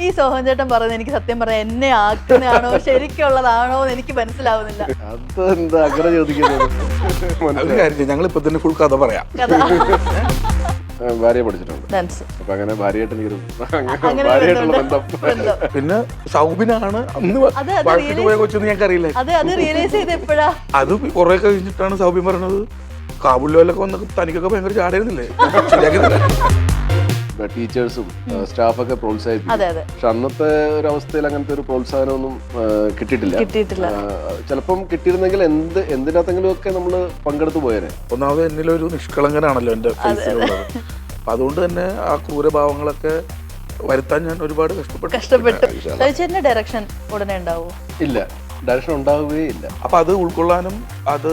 ഈ സോഹൻ ചേട്ടൻ പറയുന്നത് എനിക്ക് സത്യം പറഞ്ഞാൽ എന്നെ ആക്കുന്നതാണോ? ശരിക്കുള്ളതാണോ എന്ന് എനിക്ക് മനസ്സിലാവുന്നില്ല. അതെന്താ എന്താ അങ്ങനെ ചോദിക്കുന്നത്? ഞങ്ങൾ ഇപ്പൊ തന്നെ ഫുൾ കഥ പറയാം. കഥ. ആ, പഠിച്ചിട്ടുണ്ട്. അപ്പൊ അങ്ങനെ ഭാര്യയായിട്ട് എനിക്കൊരു അങ്ങനെ ഭാര്യയായിട്ടുള്ള ബന്ധം. പിന്നെ സൗബിനാണ് അന്ന് വഴക്കിട്ട് പോയ കൊച്ചെന്ന് ഞങ്ങൾക്ക് അറിയില്ല അത് അത് റിയലൈസ് ചെയ്ത് എപ്പോഴാ അത് കുറെ കഴിഞ്ഞിട്ടാണ് സൗബിൻ പറഞ്ഞത് കാബുല്ലോലൊക്കെ വന്നൊക്കെ തനിക്കൊക്കെ ഭയങ്കര ചാടായിരുന്നില്ലേ. ടീച്ചേഴ്സും സ്റ്റാഫൊക്കെ പ്രോത്സാഹിപ്പിക്കും. അതെ അതെ. പക്ഷെ അന്നത്തെ ഒരു അവസ്ഥയിൽ അങ്ങനത്തെ ഒരു പ്രോത്സാഹനമൊന്നും കിട്ടിയിട്ടില്ല. ചിലപ്പം കിട്ടിയിരുന്നെങ്കിൽ എന്ത് എന്തിനകത്തെങ്കിലും ഒക്കെ നമ്മൾ പങ്കെടുത്തു പോയേനെ. ഒന്നാമത് എന്നിലൊരു നിഷ്കളങ്കനാണല്ലോ എന്റെ ഫേസിലുള്ളത്. അപ്പൊ അതുകൊണ്ട് തന്നെ ആ ക്രൂരഭാവങ്ങളൊക്കെ വരുത്താൻ ഞാൻ ഒരുപാട് കഷ്ടപ്പെട്ടു. കഷ്ടപ്പെട്ടു. ഡയറക്ഷൻ ഉടനെ ഇല്ല. ഡയറക്ഷൻ ഉണ്ടാവുകയില്ല. അപ്പൊ അത് ഉൾക്കൊള്ളാനും അത്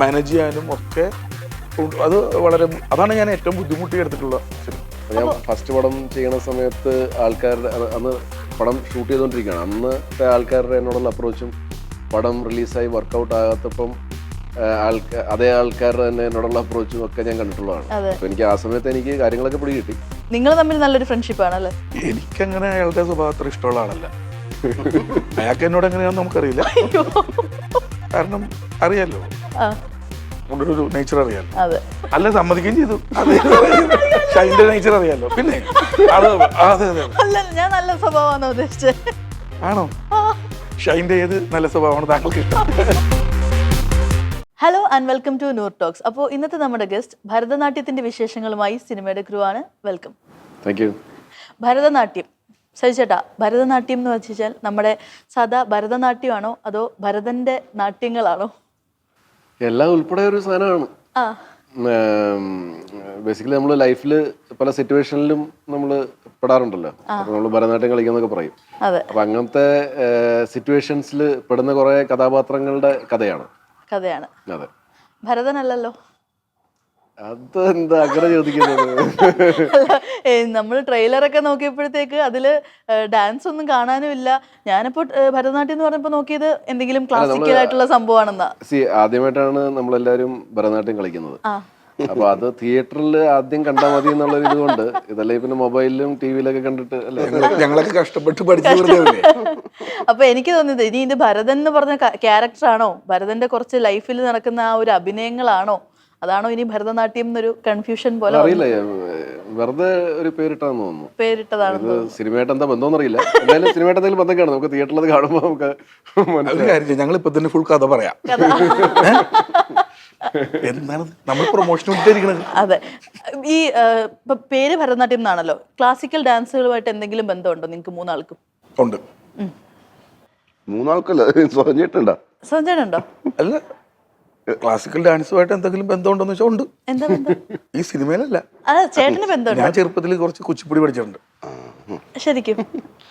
മാനേജ് ചെയ്യാനും ഒക്കെ അത് വളരെ അതാണ് ഞാൻ ഏറ്റവും ബുദ്ധിമുട്ടി എടുത്തിട്ടുള്ള ഞാൻ ഫസ്റ്റ് പടം ചെയ്യുന്ന സമയത്ത് ആൾക്കാരുടെ അന്ന് പടം ഷൂട്ട് ചെയ്തുകൊണ്ടിരിക്കുകയാണ് അന്നത്തെ ആൾക്കാരുടെ എന്നോടുള്ള അപ്രോച്ചും പടം റിലീസായി വർക്കൗട്ട് ആകാത്തപ്പം അതേ ആൾക്കാരുടെ തന്നെ എന്നോടുള്ള അപ്രോച്ചും ഒക്കെ ഞാൻ കണ്ടിട്ടുള്ളതാണ്. അപ്പൊ എനിക്ക് ആ സമയത്ത് എനിക്ക് കാര്യങ്ങളൊക്കെ പിടി കിട്ടി. നിങ്ങൾ തമ്മിൽ നല്ലൊരു ഫ്രണ്ട്ഷിപ്പ് ആണല്ലേ? എനിക്കങ്ങനെ അയാളുടെ സ്വഭാവം അത്ര ഇഷ്ടമുള്ള ആളല്ല. അയാൾക്ക് എന്നോട് എങ്ങനെയാണെന്ന് നമുക്കറിയില്ല. കാരണം അറിയാലോ. ആ ഒരു നേച്ചർ അറിയാലോ. അതെ. അല്ല സമ്മതിക്കുകയും ചെയ്തു. ഷൈന്റെ നേച്ചർ അറിയാലോ. പിന്നെ അത് അതെ അതെ അല്ല ഞാൻ നല്ല സ്വഭാവമാണോ ഉദ്ദേശിച്ചത്? ആണോ? ഷൈന്റെ ഏത് നല്ല സ്വഭാവമാണ് താങ്കൾക്ക് ഇഷ്ടം? Hello and welcome to Noor talks അപ്പോൾ ഇന്നത്തെ നമ്മുടെ ഗസ്റ്റ് ഭരതനാട്യത്തിന്റെ വിശേഷങ്ങളുമായി സിനിമയുടെ ക്രൂ ആണ്. Welcome thank you Bharatanatyam. സജിച്ചേട്ടാ Bharatanatyam എന്ന് വെച്ചാൽ നമ്മുടെ സാധാ ഭരതനാട്യമാണോ അതോ ഭരതന്റെ നാട്യങ്ങളാണോ? എല്ലാം ഉൾപ്പെടെ ഒരു സാധനമാണ്. ബേസിക്കലി നമ്മൾ ലൈഫിൽ പല സിറ്റുവേഷനിലും നമ്മൾ പെടാറുണ്ടല്ലോ. അപ്പൊ നമ്മൾ ഭരതനാട്യം കളിക്കുന്നൊക്കെ പറയും. അപ്പൊ അങ്ങനത്തെ സിറ്റുവേഷൻസിൽ പെടുന്ന കുറെ കഥാപാത്രങ്ങളുടെ കഥയാണ്. കഥയാണ്. അതെ. ഭരതനല്ലല്ലോ. അത് എന്താ അങ്ങനെ ചോദിക്കുന്നത്? നമ്മൾ ട്രെയിലറൊക്കെ നോക്കിയപ്പോഴത്തേക്ക് അതിൽ ഡാൻസ് ഒന്നും കാണാനും ഇല്ല. ഞാനിപ്പോ ഭരതനാട്യം എന്ന് പറഞ്ഞപ്പോ നോക്കിയത് എന്തെങ്കിലും ക്ലാസിക്കൽ ആയിട്ടുള്ള സംഭവമാണെന്നാ. സി ആദ്യമായിട്ടാണ് നമ്മളെല്ലാരും ഭരതനാട്യം കളിക്കുന്നത്. അപ്പൊ അത് തിയേറ്ററിൽ ആദ്യം കണ്ടാൽ മതി എന്നുള്ള ഒരു ഇതുകൊണ്ട് ഇതല്ലേ പിന്നെ മൊബൈലിലും ടിവിയിലൊക്കെ കണ്ടിട്ട് അല്ലേ? ഞങ്ങളൊക്കെ കഷ്ടപ്പെട്ട് പഠിച്ചു അപ്പൊ എനിക്ക് തോന്നിയത് ഇനി ഇത് ഭരതൻ എന്ന് പറഞ്ഞ ക്യാരക്ടർ ആണോ? ഭരതന്റെ കുറച്ച് ലൈഫിൽ നടക്കുന്ന ആ ഒരു അഭിനയങ്ങളാണോ? അതാണോ ഇനി ഭരതനാട്യം എന്നൊരു കൺഫ്യൂഷൻ പോലെ അറിയില്ല വെറുതെ ഒരു പേരിട്ടാന്ന് തോന്നുന്നു. പേരിട്ടതാണ് സിനിമയായിട്ട് എന്താ ബന്ധം അറിയില്ല എന്തായാലും സിനിമയായിട്ട് എന്തെങ്കിലും ബന്ധം കാണും നമുക്ക് തിയേറ്ററിൽ കാണുമ്പോൾ നമുക്ക് മനസ്സിലാവും. ഞങ്ങൾ ഇപ്പൊ തന്നെ ഫുൾ കഥ. പറയാം എന്താണ് നമ്മൾ പ്രൊമോഷൻ അതെ. ഈ പേര് ഭരതനാട്യം എന്നാണല്ലോ. ക്ലാസിക്കൽ ഡാൻസുകളുമായിട്ട് എന്തെങ്കിലും ബന്ധമുണ്ടോ നിങ്ങൾക്ക് മൂന്നാൾക്കും? ഉണ്ട്. മൂന്നാൾക്കല്ല പറഞ്ഞിട്ടുണ്ടോ സഞ്ജയനുണ്ടോ അല്ല ക്ലാസിക്കൽ ഡാൻസുമായിട്ട് എന്തെങ്കിലും ബന്ധമുണ്ടോന്ന് വെച്ചാൽ ഉണ്ട്. എന്താ ബന്ധം? ഈ സിനിമയിലല്ല. ചേട്ടന് ബന്ധമുണ്ടോ? ഞാൻ ചെറുപ്പത്തിൽ കുറച്ച് കുച്ചിപ്പുടി പഠിച്ചിട്ടുണ്ട്. ശരിക്കും.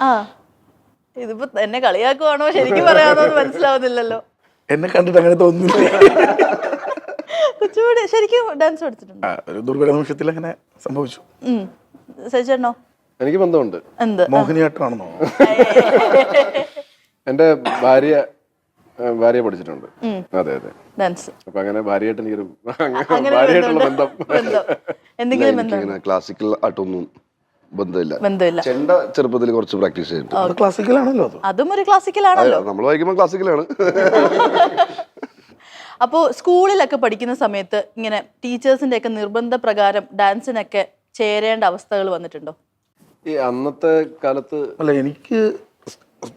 ആ. ഇതിപ്പോ എന്നെ കളിയാക്കുവാണോ? ശരിക്കും പറയാണോ എന്ന് മനസ്സിലാവുന്നില്ലല്ലോ. എന്നെ കണ്ടിട്ട് അങ്ങനെ തോന്നുന്നില്ല. കൊച്ചുകൂടി ശരിക്കും ഡാൻസ് പഠിച്ചിട്ടുണ്ട്. ആ, ഒരു ദുർബല നിമിഷത്തിൽ അങ്ങനെ സംഭവിച്ചു. സജിച്ചേട്ടനോ എനിക്ക് ബന്ധമുണ്ട്. എന്ത്? മോഹിനിയാട്ടമാണെന്നോ എന്റെ ഭാര്യ ഭാര്യ പഠിച്ചിട്ടുണ്ട്. അതെ അതെ. ഡാൻസ് അപ്പൊ അങ്ങനെ ഭാര്യയായിട്ട് എനിക്കൊരു അങ്ങനെ ഭാര്യയായിട്ടുള്ള ബന്ധം. എന്തെങ്കിലും ബന്ധം? ക്ലാസിക്കൽ ആയിട്ടൊന്നും ബന്ധമില്ല. ബന്ധമില്ല. ചെണ്ട ചെറുപ്പത്തിൽ കുറച്ച് പ്രാക്ടീസ് ചെയ്തിട്ടുണ്ട്. അത് ക്ലാസിക്കൽ ആണല്ലോ അത്. അതും ഒരു ക്ലാസിക്കൽ ആണല്ലോ. നമ്മൾ വായിക്കുമ്പോൾ ക്ലാസിക്കലാണ് അപ്പോൾ സ്കൂളിലൊക്കെ പഠിക്കുന്ന സമയത്ത് ഇങ്ങനെ ടീച്ചേഴ്സിന്റെ ഒക്കെ നിർബന്ധ പ്രകാരം ഡാൻസിനൊക്കെ ചേരേണ്ട അവസ്ഥകൾ വന്നിട്ടുണ്ടോ? ഈ അന്നത്തെ കാലത്ത് അല്ല എനിക്ക്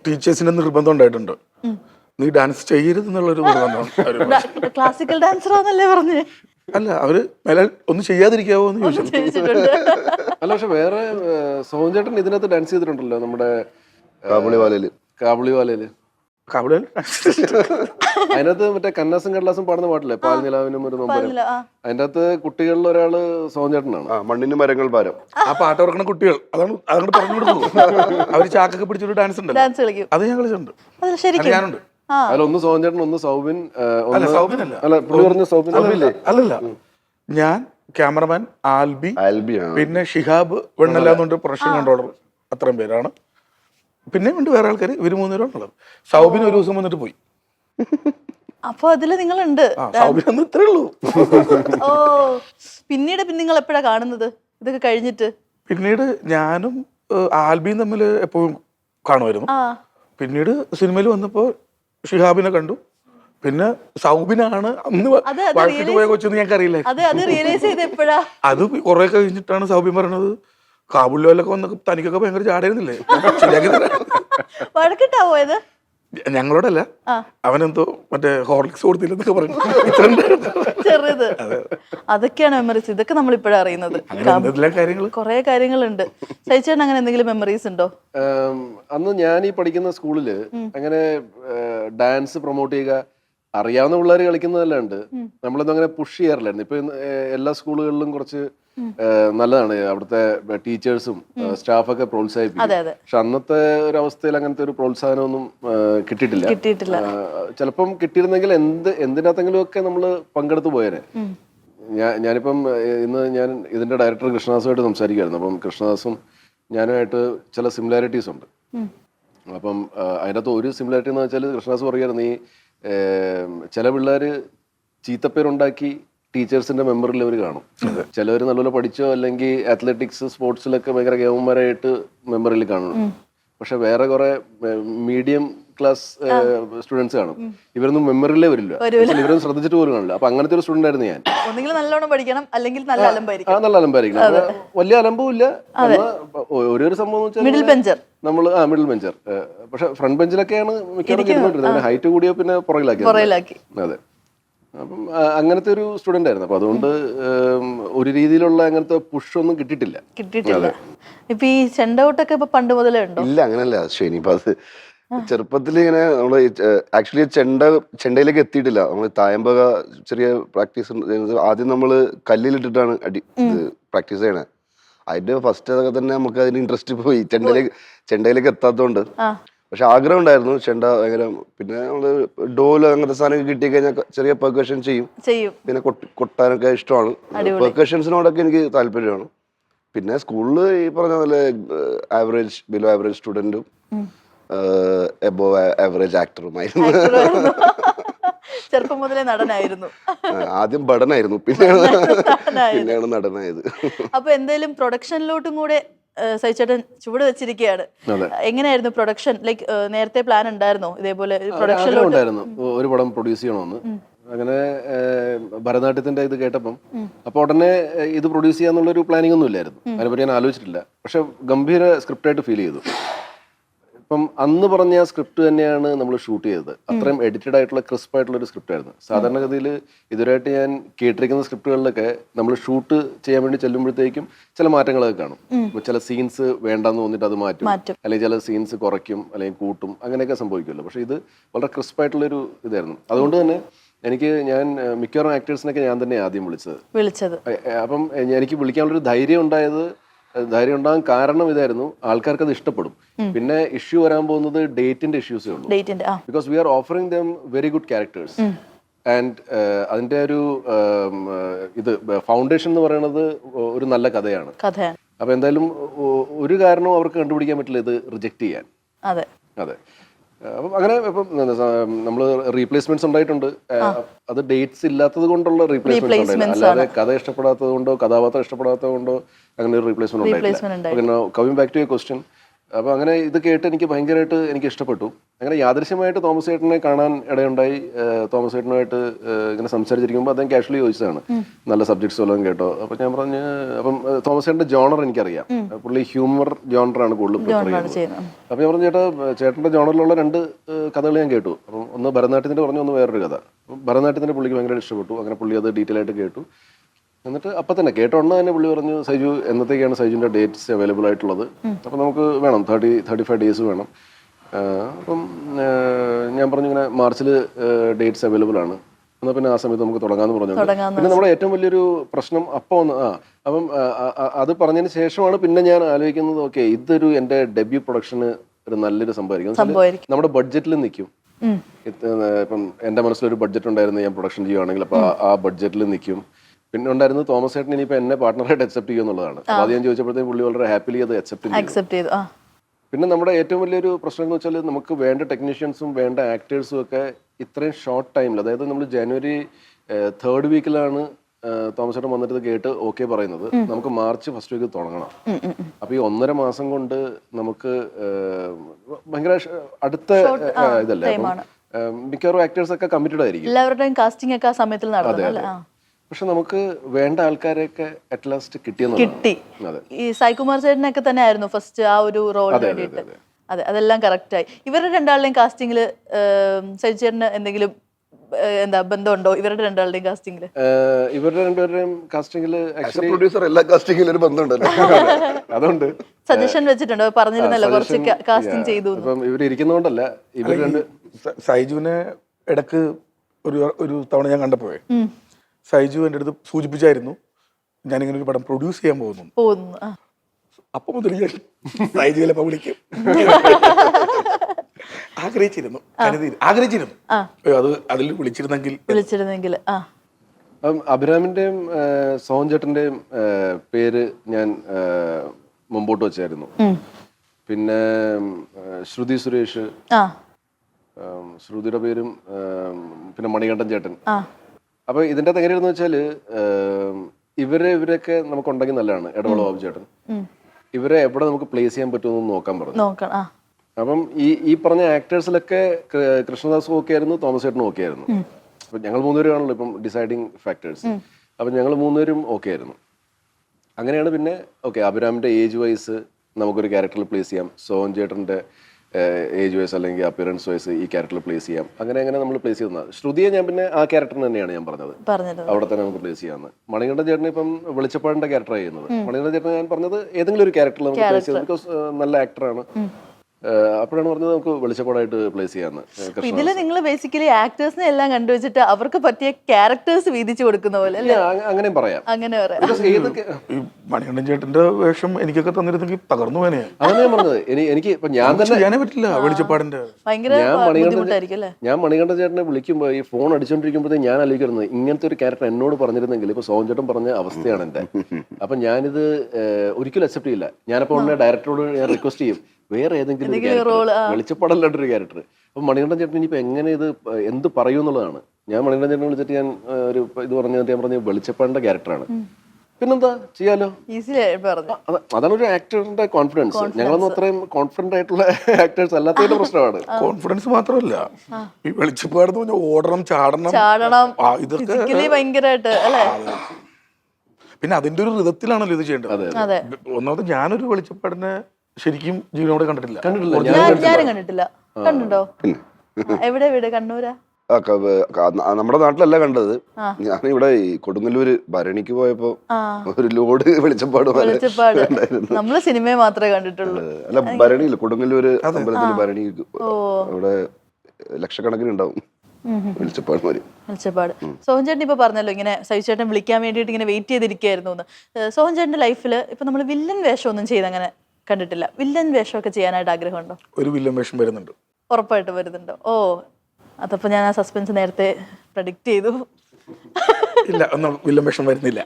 ടീച്ചേഴ്സിന്റെ നിർബന്ധം ഉണ്ടായിട്ടുണ്ട്. നീ ഡാൻസ് ചെയ്യരുത് എന്നുള്ളൊരു ക്ലാസിക്കൽ ഡാൻസർ ക്ലാസിക്കൽ പറഞ്ഞു. പറഞ്ഞ്? അല്ല അവർ മേലെ ഒന്നും ചെയ്യാതിരിക്കാവോ എന്ന് ചോദിച്ചു. അല്ല പക്ഷെ വേറെ സോഹൻ ചേട്ടൻ ഇതിനകത്ത് ഡാൻസ് ചെയ്തിട്ടുണ്ടല്ലോ നമ്മുടെ കാബുളിവാലയിൽ. കാബുളിവാലയിൽ. അതിനകത്ത് മറ്റേ കന്നാസും കടലാസും പാടുന്ന പാട്ടില്ലേ? പാൽ നിലാവിനും ഒരു നൊമ്പരം. അതിന്റെ അകത്ത് കുട്ടികളിൽ ഒരാൾ സോഹൻ ചേട്ടനാണ്. ആ മണ്ണിന് മരങ്ങൾ ഭാരം. ആ പാട്ട് ഓർക്കണ കുട്ടികൾ അതാണ് അതങ്ങോട്ട് പറഞ്ഞു കൊടുക്കുന്നു അവർ ചാക്കൊക്കെ പിടിച്ചൊരു ഡാൻസ് ഉണ്ടല്ലോ. ഡാൻസ് കളിക്കും. അത് ഞാൻ കളിച്ചിട്ടുണ്ട്. ഞാനുണ്ട്. അതിലൊന്ന് സോഹൻ ചേട്ടൻ ഒന്ന് സൗബിൻ അല്ല സൗബിനല്ല. അല്ല പുള്ളി പറഞ്ഞ സൗബിൻ അല്ലല്ലേ അല്ലല്ല? ഞാൻ ക്യാമറമാൻ ആൽബി ആൽബി പിന്നെ ഷിഹാബ് വെണ്ണല്ല എന്നുണ്ട് പ്രൊഡക്ഷൻ കൺട്രോളർ അത്രയും പേരാണ്. പിന്നെ ഉണ്ട് വേറെ ആൾക്കാർ ഇവർ മൂന്നുപേരാണുള്ളത് സൗബിൻ ഒരു ദിവസം വന്നിട്ട് പോയി. അപ്പൊ അതിൽ നിങ്ങളുണ്ട്. സൗബിൻ അന്ന് ഇത്രേ ഉള്ളൂ. ഓ പിന്നീട് പിന്നെ നിങ്ങൾ എപ്പോഴാ കാണുന്നത്? ഇതൊക്കെ കഴിഞ്ഞിട്ട്. പിന്നീട് ഞാനും ആൽബിയും തമ്മിൽ എപ്പോഴും കാണുമായിരുന്നു. പിന്നീട് സിനിമയിൽ വന്നപ്പോൾ ഷിഹാബിനെ കണ്ടു. പിന്നെ സൗബിനാണ് അന്ന് വഴക്കിട്ട് പോയ കൊച്ചെന്ന് ഞങ്ങൾക്ക് അറിയില്ല? അത് കുറെ കഴിഞ്ഞിട്ടാണ് സൗബിൻ പറഞ്ഞത് കാബുളിലൊക്കെ വന്നൊക്കെ തനിക്കൊക്കെ ഭയങ്കര ചാടായിരുന്നില്ലേ വഴക്കിട്ടാ പോയത്? ഞങ്ങളോടല്ല. അവനെന്തോ മറ്റേ ഹോർലിക്സ് കൊടുത്തില്ലെന്നൊക്കെ. ചെറുത്. അതൊക്കെയാണ് മെമ്മറീസ് ഇതൊക്കെ നമ്മൾ ഇപ്പോഴാണ് അറിയുന്നത്. അങ്ങനെ എന്തെല്ലാം കാര്യങ്ങൾ കുറെ കാര്യങ്ങളുണ്ട്. ശൈച്ചേട്ടൻ അങ്ങനെ എന്തെങ്കിലും മെമ്മറീസ് ഉണ്ടോ? അന്ന് ഞാൻ ഈ പഠിക്കുന്ന സ്കൂളിൽ അങ്ങനെ ഡാൻസ് പ്രൊമോട്ട് ചെയ്യുക അറിയാവുന്ന പിള്ളേർ കളിക്കുന്നതല്ലാണ്ട് നമ്മളൊന്നും അങ്ങനെ പുഷ് ചെയ്യാറില്ലായിരുന്നു. ഇപ്പൊ എല്ലാ സ്കൂളുകളിലും കുറച്ച് നല്ലതാണ്. അവിടുത്തെ ടീച്ചേഴ്സും സ്റ്റാഫൊക്കെ പ്രോത്സാഹിപ്പിക്കും. പക്ഷെ അന്നത്തെ ഒരു അവസ്ഥയിൽ അങ്ങനത്തെ ഒരു പ്രോത്സാഹനമൊന്നും കിട്ടിയിട്ടില്ല. ചിലപ്പം കിട്ടിയിരുന്നെങ്കിൽ എന്ത് എന്തിനകത്തെങ്കിലും ഒക്കെ നമ്മൾ പങ്കെടുത്ത് പോയേനെ. ഞാൻ ഞാനിപ്പം ഇന്ന് ഞാൻ ഇതിന്റെ ഡയറക്ടർ കൃഷ്ണദാസുമായിട്ട് സംസാരിക്കുമായിരുന്നു അപ്പം കൃഷ്ണദാസും ഞാനുമായിട്ട് ചില സിമിലാരിറ്റീസ് ഉണ്ട്. അപ്പം അതിനകത്ത് ഒരു സിമിലാരിറ്റി എന്ന് വെച്ചാൽ കൃഷ്ണദാസ് പറയുമായിരുന്നു ഈ ചില പിള്ളേർ ചീത്തപ്പേരുണ്ടാക്കി ടീച്ചേഴ്സിന്റെ മെമ്പറിൽ അവർ കാണും. ചിലവർ നല്ലപോലെ പഠിച്ചോ അല്ലെങ്കിൽ അത്ലറ്റിക്സ് സ്പോർട്സിലൊക്കെ ഭയങ്കര ഗവന്മാരായിട്ട് മെമ്പറിൽ കാണും. പക്ഷെ വേറെ കുറെ മീഡിയം ക്ലാസ് സ്റ്റുഡൻസ് കാണും. ഇവരൊന്നും മെമ്മറിയിലേ വരില്ല. ഇവരൊന്നും ശ്രദ്ധിച്ചിട്ട് പോലും കാണില്ല. അപ്പൊ അങ്ങനത്തെ ഒരു സ്റ്റുഡന്റ് ആയിരുന്നു ഞാൻ. നല്ലോണം പഠിക്കണം അല്ലെങ്കിൽ നല്ല ആ അലമ്പായിരിക്കും നല്ല അലമ്പായിരിക്കണം. വലിയ അലമ്പും ഇല്ല. ഒരു ഒരു സംഭവം മിഡിൽ ബെഞ്ചർ നമ്മൾ ആ മിഡിൽ ബെഞ്ചർ പക്ഷെ ഫ്രണ്ട് ബെഞ്ചിലൊക്കെയാണ് മിക്കവാറും ഹൈറ്റ് കൂടിയോ പിന്നെ പുറകിലാക്കി. അതെ. അപ്പം അങ്ങനത്തെ ഒരു സ്റ്റുഡന്റ് ആയിരുന്നു. അപ്പൊ അതുകൊണ്ട് ഒരു രീതിയിലുള്ള അങ്ങനത്തെ പുഷ് ഒന്നും കിട്ടിയിട്ടില്ല. കിട്ടിയിട്ടില്ല ഇപ്പൊ ഈ ചെണ്ടൗട്ടൊക്കെ ഇപ്പൊ പണ്ട് മുതലേ ഉണ്ടോ? ഇല്ല അങ്ങനല്ല ശനി ഇപ്പൊ അത് ചെറുപ്പത്തിൽ ഇങ്ങനെ നമ്മൾ ആക്ച്വലി ചെണ്ട ചെണ്ടയിലേക്ക് എത്തിയിട്ടില്ല. നമ്മൾ തായമ്പക ചെറിയ പ്രാക്ടീസ് ആദ്യം നമ്മൾ കല്ലിലിട്ടിട്ടാണ് അടി പ്രാക്ടീസ് ചെയ്യണേ. അതിന്റെ ഫസ്റ്റ് അതൊക്കെ തന്നെ നമുക്ക് അതിന് ഇൻട്രസ്റ്റ് പോയി. ചെണ്ടയിലേക്ക് ചെണ്ടയിലേക്ക് എത്താത്തതുകൊണ്ട് പക്ഷെ ആഗ്രഹം ഉണ്ടായിരുന്നു ചെണ്ട ഭയങ്കര പിന്നെ നമ്മൾ ഡോൽ അങ്ങനത്തെ സാധനം കിട്ടി കഴിഞ്ഞാൽ ചെറിയ പെർക്കഷൻ ചെയ്യും. ചെയ്യും. പിന്നെ കൊട്ടാനൊക്കെ ഇഷ്ടമാണ്. പെർക്കഷൻസിനോടൊക്കെ എനിക്ക് താല്പര്യമാണ്. പിന്നെ സ്കൂളിൽ ഈ പറഞ്ഞ പോലെ ആവറേജ് ബിലോ ആവറേജ് സ്റ്റുഡന്റും എബോ ആവറേജ് ആക്ടറുമായിരുന്നു ചെറുപ്പം മുതലേ നടനായിരുന്നു. ആദ്യം ഭടനായിരുന്നു പിന്നെയാണ് പിന്നെയാണ് നടനായത്. അപ്പൊ എന്തായാലും പ്രൊഡക്ഷനിലോട്ടും കൂടെ സൈച്ചേട്ടൻ ചുവട് വെച്ചിരിക്കുകയാണ്. എങ്ങനെയായിരുന്നു പ്രൊഡക്ഷൻ ലൈക് നേരത്തെ പ്ലാൻ ഉണ്ടായിരുന്നോ? ഇതേപോലെ പ്രൊഡക്ഷൻ ഉണ്ടായിരുന്നു. ഒരു പടം പ്രൊഡ്യൂസ് ചെയ്യണമെന്ന്. അങ്ങനെ ഭരതനാട്യത്തിന്റെ ഇത് കേട്ടപ്പം അപ്പൊ ഉടനെ ഇത് പ്രൊഡ്യൂസ് ചെയ്യാന്നുള്ളൊരു പ്ലാനിംഗ് ഒന്നും ഇല്ലായിരുന്നു. അതിനെപ്പറ്റി ഞാൻ ആലോചിച്ചിട്ടില്ല. പക്ഷെ ഗംഭീര സ്ക്രിപ്റ്റായിട്ട് ഫീൽ ചെയ്തു. ഇപ്പം അന്ന് പറഞ്ഞ ആ സ്ക്രിപ്റ്റ് തന്നെയാണ് നമ്മൾ ഷൂട്ട് ചെയ്തത്. അത്രയും എഡിറ്റഡ് ആയിട്ടുള്ള ക്രിസ്പ് ആയിട്ടുള്ള ഒരു സ്ക്രിപ്റ്റ് ആയിരുന്നു. സാധാരണഗതിയിൽ ഇതുവരെയായിട്ട് ഞാൻ കേട്ടിരിക്കുന്ന സ്ക്രിപ്റ്റുകളിലൊക്കെ നമ്മൾ ഷൂട്ട് ചെയ്യാൻ വേണ്ടി ചെല്ലുമ്പോഴത്തേക്കും ചില മാറ്റങ്ങളൊക്കെ കാണും. ചില സീൻസ് വേണ്ടെന്ന് തോന്നിട്ട് അത് മാറ്റും. അല്ലെങ്കിൽ ചില സീൻസ് കുറയ്ക്കും അല്ലെങ്കിൽ കൂട്ടും അങ്ങനെയൊക്കെ സംഭവിക്കുമല്ലോ. പക്ഷേ ഇത് വളരെ ക്രിസ്പ് ആയിട്ടുള്ള ആയിട്ടുള്ളൊരു ഇതായിരുന്നു. അതുകൊണ്ട് തന്നെ എനിക്ക് ഞാൻ മിക്കവാറും ആക്ടേഴ്സിനൊക്കെ ഞാൻ തന്നെ ആദ്യം വിളിച്ചത്. വിളിച്ചത്. അപ്പം എനിക്ക് വിളിക്കാനുള്ളൊരു ധൈര്യം ഉണ്ടായത് ധൈര്യം ഉണ്ടാകാൻ കാരണം ഇതായിരുന്നു. ആൾക്കാർക്ക് അത് ഇഷ്ടപ്പെടും. പിന്നെ ഇഷ്യൂ വരാൻ പോകുന്നത് ഡേറ്റിന്റെ ഇഷ്യൂസേ ഉള്ളൂ. Because we are offering them very good characters and അതിന്റെ ഒരു ഇത് ഫൗണ്ടേഷൻ എന്ന് പറയുന്നത് ഒരു നല്ല കഥയാണ്. അപ്പൊ എന്തായാലും ഒരു കാരണവും അവർക്ക് കണ്ടുപിടിക്കാൻ പറ്റില്ല ഇത് റിജക്ട് ചെയ്യാൻ. അതെ. അതെ. അപ്പം അങ്ങനെ ഇപ്പം നമ്മൾ റീപ്ലേസ്മെന്റ്സ് ഉണ്ടായിട്ടുണ്ട്. അത് ഡേറ്റ്സ് ഇല്ലാത്തത് കൊണ്ടുള്ള റീപ്ലേസ്മെന്റ്സ് ഉണ്ടായില്ല. അല്ലാതെ കഥ ഇഷ്ടപ്പെടാത്തത് കൊണ്ടോ കഥാപാത്രം ഇഷ്ടപ്പെടാത്തത് കൊണ്ടോ അങ്ങനെ ഒരു റീപ്ലേസ്മെന്റ് ഉണ്ടായിട്ടില്ല. Coming back to a question അപ്പൊ അങ്ങനെ ഇത് കേട്ട് എനിക്ക് ഭയങ്കരമായിട്ട് എനിക്ക് ഇഷ്ടപ്പെട്ടു. അങ്ങനെ യാദൃശ്യമായിട്ട് തോമസ് ചേട്ടനെ കാണാൻ ഇടയുണ്ടായി. തോമസ് ചേട്ടനുമായിട്ട് ഇങ്ങനെ സംസാരിച്ചിരിക്കുമ്പോൾ അദ്ദേഹം കാഷ്വലി ചോദിച്ചതാണ്. നല്ല സബ്ജക്ട്സ് വല്ലതും കേട്ടോ. അപ്പം ഞാൻ പറഞ്ഞ് അപ്പം തോമസ് ചേട്ടന്റെ ജോണർ എനിക്കറിയാം. പുള്ളി ഹ്യൂമർ ജോണറാണ് കൂടുതൽ പ്രിഫർ ജോണറാണ് ചെയ്യുന്നത്. ചെയ്യുന്നത്. ഞാൻ പറഞ്ഞു ചേട്ടാ ചേട്ടന്റെ ജോണറിലുള്ള രണ്ട് കഥകൾ ഞാൻ കേട്ടു. അപ്പം ഒന്ന് ഭരതനാട്യത്തിന്റെ പറഞ്ഞു ഒന്ന് വേറൊരു കഥ. ഭരതനാട്യത്തിന്റെ പുള്ളിക്ക് ഭയങ്കര ഇഷ്ടപ്പെട്ടു. അങ്ങനെ പുള്ളി അത് ഡീറ്റെയിൽ ആയിട്ട് കേട്ടു. എന്നിട്ട് അപ്പൊ തന്നെ കേട്ടോണ്ട് തന്നെ പുള്ളി പറഞ്ഞു സൈജു എന്നത്തേക്കാണ് സൈജുന്റെ ഡേറ്റ്സ് അവൈലബിൾ ആയിട്ടുള്ളത്? അപ്പൊ നമുക്ക് വേണം തേർട്ടി തേർട്ടി ഫൈവ് ഡേയ്സ് വേണം അപ്പം ഞാൻ പറഞ്ഞു ഇങ്ങനെ മാർച്ചിൽ ഡേറ്റ്സ് അവൈലബിൾ ആണ്. എന്നാൽ പിന്നെ ആ സമയത്ത് നമുക്ക് തുടങ്ങാമെന്ന് പറഞ്ഞു പിന്നെ നമ്മുടെ ഏറ്റവും വലിയൊരു പ്രശ്നം അപ്പോൾ ഒന്ന് ആ അപ്പം അത് പറഞ്ഞതിന് ശേഷമാണ് പിന്നെ ഞാൻ ആലോചിക്കുന്നത് ഓക്കെ ഇതൊരു എന്റെ ഡെബ്യൂ പ്രൊഡക്ഷന് ഒരു നല്ലൊരു സംഭവമായിരിക്കും. നമ്മുടെ ബഡ്ജറ്റിൽ നിൽക്കും ഇപ്പം എന്റെ മനസ്സിലൊരു ബഡ്ജറ്റ് ഉണ്ടായിരുന്നു ഞാൻ പ്രൊഡക്ഷൻ ചെയ്യുവാണെങ്കിൽ അപ്പോൾ ആ ബഡ്ജറ്റിൽ നിൽക്കും പിന്നെ ഉണ്ടായിരുന്നത് തോമസ് ചേട്ടൻ ഇനിയിപ്പോൾ എന്നെ പാർട്ണറായിട്ട് അക്സെപ്റ്റ് ചെയ്യും എന്നുള്ളതാണ്. അപ്പോൾ അത് ഞാൻ ചോദിച്ചപ്പോഴത്തേക്കും പുള്ളി വളരെ ഹാപ്പിലി അത് അക്സെപ്റ്റ് ചെയ്തു. പിന്നെ നമ്മുടെ ഏറ്റവും വലിയൊരു പ്രശ്നം എന്ന് വെച്ചാൽ നമുക്ക് വേണ്ട ടെക്നീഷ്യൻസും വേണ്ട ആക്ടേഴ്സും ഒക്കെ ഇത്രയും ഷോർട്ട് ടൈമിൽ അതായത് നമ്മൾ ജനുവരി തേർഡ് വീക്കിലാണ് തോമസ് ചേട്ടൻ വന്നിട്ട് കേട്ട് ഓക്കെ പറയുന്നത്. നമുക്ക് മാർച്ച് ഫസ്റ്റ് വീക്ക് തുടങ്ങണം. അപ്പൊ ഈ ഒന്നര മാസം കൊണ്ട് നമുക്ക് ഭയങ്കര അടുത്ത ഇതല്ലേ മിക്കവാറും ആക്ടേഴ്സ് ഒക്കെ കമ്മിറ്റഡ് ആയിരിക്കും. എല്ലാവരുടെയും കാസ്റ്റിംഗ് ഒക്കെ ആ സമയത്തിൽ നടന്നു പക്ഷെ നമുക്ക് വേണ്ട ആൾക്കാരെയൊക്കെ അറ്റ് ലാസ്റ്റ് കിട്ടിയെന്നുള്ളതാണ്. കിട്ടി. ഈ സായികുമാർ ചേട്ടനൊക്കെ തന്നെ ആയിരുന്നു ഫസ്റ്റ് ആ ഒരു റോൾ വേണ്ടിയിട്ട്. അതെ അതെല്ലാം കറക്റ്റ് ആയി. ഇവരുടെ രണ്ടാളുടെയും കാസ്റ്റിംഗിൽ സജി ചേട്ടന് എന്തെങ്കിലും എന്താ ബന്ധമുണ്ടോ? ഇവരുടെ രണ്ടാളുടെയും കാസ്റ്റിംഗിൽ ഇവരുടെ രണ്ടുപേരുടെയും കാസ്റ്റിംഗിൽ പ്രൊഡ്യൂസർ എല്ലാ കാസ്റ്റിംഗിലും ഒരു ബന്ധമുണ്ടല്ലോ. അതുകൊണ്ട് സജഷൻ വെച്ചിട്ടുണ്ടോ. പറഞ്ഞിരുന്നല്ലോ കുറച്ച് കാസ്റ്റിംഗ് ചെയ്തു. ഇപ്പം ഇവർ ഇരിക്കുന്നതുകൊണ്ടല്ല ഇവർ രണ്ട് സൈജുവിനെ ഇടയ്ക്ക് ഒരു ഒരു തവണ ഞാൻ കണ്ടപ്പോഴേ സൈജു എന്റെ അടുത്ത് സൂചിപ്പിച്ചായിരുന്നു ഞാനിങ്ങനെ ഒരു പടം പ്രൊഡ്യൂസ് ചെയ്യാൻ പോകുന്നു. പോകുന്നു. ആ. അപ്പൊ മുതൽ ഞാൻ സൈജു ചിലപ്പോ വിളിക്കും. ആഗ്രഹിച്ചിരുന്നു. കരുതി. ആഗ്രഹിച്ചിരുന്നു. ആ. അയ്യോ, അത് അതിൽ വിളിച്ചിരുന്നെങ്കിൽ വിളിച്ചിരുന്നെങ്കിൽ ആ. അപ്പം അഭിരാമിന്റെയും ഏഹ്, സോഹൻ ചേട്ടന്റെയും ഏഹ്, പേര് ഞാൻ മുമ്പോട്ട് വെച്ചായിരുന്നു. ഉം. പിന്നെ ശ്രുതി സുരേഷ് ആ. ശ്രുതിയുടെ പേരും പിന്നെ മണികണ്ഠൻ ചേട്ടൻ. ആ. അപ്പൊ ഇതിന്റെ അകത്ത് എങ്ങനെയാണെന്ന് വെച്ചാൽ ഏഹ്, ഇവരെ ഇവരൊക്കെ നമുക്കുണ്ടെങ്കിൽ നല്ലതാണ് ഇടവള ബാബു ചേട്ടൻ ഉം. ഇവരെ എവിടെ നമുക്ക് പ്ലേസ് ചെയ്യാൻ പറ്റുമെന്ന് നോക്കാൻ പറഞ്ഞു. അപ്പം ഈ ഈ പറഞ്ഞ ആക്ടേഴ്സിലൊക്കെ കൃഷ്ണദാസും ഓക്കെ ആയിരുന്നു തോമസ് ചേട്ടനും ഓക്കെ ആയിരുന്നു. അപ്പൊ ഞങ്ങൾ മൂന്നുപേരാണല്ലോ ഇപ്പം ഡിസൈഡിങ് ഫാക്ടേഴ്സ് അപ്പൊ ഞങ്ങൾ മൂന്നുപേരും ഓക്കെ ആയിരുന്നു. അങ്ങനെയാണ് പിന്നെ ഓക്കെ അഭിരാമിന്റെ ഏജ് വൈസ് നമുക്കൊരു ക്യാരക്ടറിൽ പ്ലേസ് ചെയ്യാം സോഹൻ ചേട്ടന്റെ ഏജ് വൈസ് അല്ലെങ്കിൽ അപ്പിയറൻസ് വൈസ് ഈ ക്യാരക്ടർ പ്ലേസ് ചെയ്യാം. അങ്ങനെ അങ്ങനെ നമ്മൾ പ്ലേസ് ചെയ്യുന്നത് ശ്രുതിയെ ഞാൻ പിന്നെ ആ ക്യാരക്ടർ തന്നെയാണ് ഞാൻ പറഞ്ഞത്. അവിടെ തന്നെ നമുക്ക് പ്ലേസ് ചെയ്യാമെന്ന് മണികണ്ഠൻ ചേട്ടൻ ഇപ്പം വെളിച്ചപ്പാടിന്റെ ക്യാരക്ടർ ചെയ്യുന്നത്. മണികണ്ഠൻ ചേട്ടൻ ഞാൻ പറഞ്ഞത് ഏതെങ്കിലും ഒരു ക്യാരക്ടർ നമുക്ക് പ്ലേസ് ചെയ്യാം. ബിക്കോസ് നല്ല ആക്ടറാണ് അപ്പോഴാണ് പറഞ്ഞത് നമുക്ക് വെളിച്ചപ്പാടായിട്ട് പ്ലേസ് ചെയ്യാന്ന്. ഇതിൽ ഇതിൽ നിങ്ങൾ ബേസിക്കലി ആക്ടേഴ്സിനെ എല്ലാം കണ്ടുവച്ചിട്ട് അവർക്ക് പറ്റിയ ക്യാരക്ടേഴ്സ് വീതിച്ചു കൊടുക്കുന്ന പോലെ അല്ലേ? ഇല്ല, അങ്ങനെയും പറയാം. അങ്ങനെ പറയാം. Because ഈ മണികണ്ഠൻ ചേട്ടന്റെ വേഷം എനിക്കൊക്കെ തന്നിരുന്നെങ്കിൽ തകർന്നു പോനെ പറഞ്ഞത്. എനി- എനിക്ക് ഇപ്പൊ ഞാൻ തന്നെ പറ്റില്ല വെളിച്ചപ്പാടിന്റെ. ഞാൻ മണികണ്ഠൻ ഞാൻ മണികണ്ഠൻ ചേട്ടനെ വിളിക്കുമ്പോൾ ഈ ഫോൺ അടിച്ചോണ്ടിരിക്കുമ്പോഴത്തേ ഞാൻ ആലോചിക്കുന്നത് ഇങ്ങനത്തെ ഒരു ക്യാരക്ടർ എന്നോട് പറഞ്ഞിരുന്നെങ്കിൽ ഇപ്പൊ സോഹൻ ചേട്ടൻ പറഞ്ഞ അവസ്ഥയാണ് എന്റെ. അപ്പൊ ഞാനിത് ഒരിക്കലും അക്സെപ്റ്റ് ചെയ്യില്ല. ഞാനപ്പോ ഉടനെ ഡയറക്ടറോട് ഞാൻ റിക്വസ്റ്റ് ചെയ്യും. വേറെ ഏതെങ്കിലും ഒരു character. വെളിച്ചപ്പാടല്ലാണ്ടൊരു ക്യാരക്ടർ അപ്പൊ മണികണ്ഠൻ ചേട്ടൻ ഇനിയിപ്പോ എങ്ങനെ ഇത് എന്ത് പറയൂ എന്നുള്ളതാണ്. ഞാൻ മണികണ്ഠൻ ചേട്ടനെ വിളിച്ചിട്ട് ഞാൻ ഒരു ഇത് പറഞ്ഞു ഞാൻ പറഞ്ഞ വെളിച്ചപ്പാടിന്റെ ക്യാരക്ടറാണ് പിന്നെന്താ? ചെയ്യാലോ? അതാണ് ഒരു ആക്ടറിന്റെ കോൺഫിഡൻസ് ഞങ്ങളൊന്നും അത്രയും കോൺഫിഡന്റ് ആയിട്ടുള്ള ആക്ടേഴ്സ് അല്ലാത്തതിന്റെ പ്രശ്നമാണ്. കോൺഫിഡൻസ് മാത്രമല്ല. ഈ വെളിച്ചപ്പാട് പറഞ്ഞാൽ ഓടണം ചാടണം ഇതൊക്കെ ഫിസിക്കലി ഭയങ്കരമായിട്ട് അല്ലേ? പിന്നെ അതിന്റെ ഒരു ഋതത്തിലാണല്ലോ ഇത് ചെയ്യേണ്ടത്. ഒന്നാമത് ഞാനൊരു വെളിച്ചപ്പാടിനെ ശരിക്കും ജീവനോടെ കണ്ടിട്ടില്ല. കണ്ടിട്ടില്ല. ഞാൻ ഞാനും കണ്ടിട്ടില്ല. കണ്ടുണ്ടോ ആ, എവിടെ വീട്? കണ്ണൂരാ? നമ്മുടെ നാട്ടിലല്ല കണ്ടത്. ഞാൻ ഇവിടെ ഈ കൊടുങ്ങല്ലൂര് ഭരണിക്ക് പോയപ്പോ ഒരു ലോഡ് വെളിച്ചപ്പാട് നമ്മൾ സിനിമയെ മാത്രമേ കണ്ടിട്ടുള്ളൂ. അല്ല ഭരണിയില്ല. കൊടുങ്ങല്ലൂര് അമ്പലത്തിൽ ഭരണി ഓ. അവിടെ ലക്ഷക്കണക്കിന് ഉണ്ടാവും. വെളിച്ചപ്പാട് സോഹൻ ചേട്ടൻ ഇപ്പൊ പറഞ്ഞല്ലോ ഇങ്ങനെ സൈജു ചേട്ടൻ വിളിക്കാൻ വേണ്ടിയിട്ട് ഇങ്ങനെ വെയിറ്റ് ചെയ്തിരിക്കുകയായിരുന്നു ഏഹ് സോഹൻ ചേട്ടന്റെ ലൈഫിൽ ഇപ്പൊ നമ്മൾ വില്ലൻ വേഷം ഒന്നും ചെയ്ത് അങ്ങനെ കണ്ടിട്ടില്ല. വില്ലൻ വേഷമൊക്കെ ചെയ്യാനായിട്ട് ആഗ്രഹമുണ്ടോ? ഒരു വില്ലൻ വേഷം വരുന്നുണ്ട്. ഉറപ്പായിട്ട് വരുന്നുണ്ടോ. ഓ അതപ്പോ ഞാൻ ആ സസ്പെൻസ് നേരത്തെ പ്രഡിക്റ്റ് ചെയ്തു. ഇല്ല ഒന്നും വില്ലൻ വേഷം വരുന്നില്ല.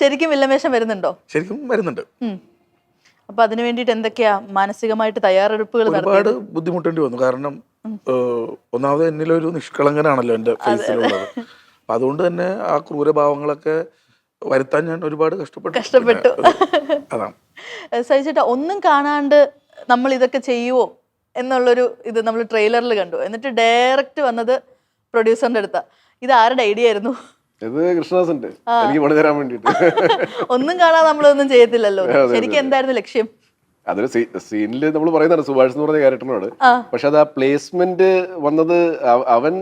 ശരിക്കും വില്ലൻ വേഷം വരുന്നുണ്ടോ? ശരിക്കും വരുന്നുണ്ട്. അപ്പൊ അതിനു വേണ്ടിയിട്ട് എന്തൊക്കെയാ മാനസികമായിട്ട് തയ്യാറെടുപ്പുകൾ ഒരുപാട് ബുദ്ധിമുട്ടേണ്ടി വന്നു. കാരണം ഒന്നാമത് എന്നിലൊരു നിഷ്കളങ്കനാണല്ലോ എന്റെ ഫേസിലുള്ളത്. അതുകൊണ്ട് തന്നെ ആ ക്രൂരഭാവങ്ങളൊക്കെ വരുത്താൻ ഞാൻ ഒരുപാട് കഷ്ടപ്പെട്ടു. കഷ്ടപ്പെട്ടു. അതാണ്. സൈജു ചേട്ടാ ഒന്നും കാണാണ്ട് നമ്മൾ ഇതൊക്കെ ചെയ്യുവോ എന്നുള്ളൊരു ഇത് നമ്മൾ ട്രെയിലറിൽ കണ്ടു. എന്നിട്ട് ഡയറക്റ്റ് വന്നത് പ്രൊഡ്യൂസറിന്റെ അടുത്ത. ഇത് ആരുടെ ഐഡിയ ആയിരുന്നു? ഇത് കൃഷ്ണദാസിന്റെ എനിക്ക് പണി തരാൻ വേണ്ടിട്ട് ഒന്നും കാണാതെ നമ്മളൊന്നും ചെയ്യത്തില്ലല്ലോ. ശരിക്കും എന്തായിരുന്നു ലക്ഷ്യം? അതൊരു സീനിൽ നമ്മൾ പറയുന്നതാണ് സുഭാഷ് എന്ന് പറഞ്ഞ ക്യാരക്ടറിനോട്. പക്ഷെ അത് ആ പ്ലേസ്മെന്റ് വന്നത് അവൻ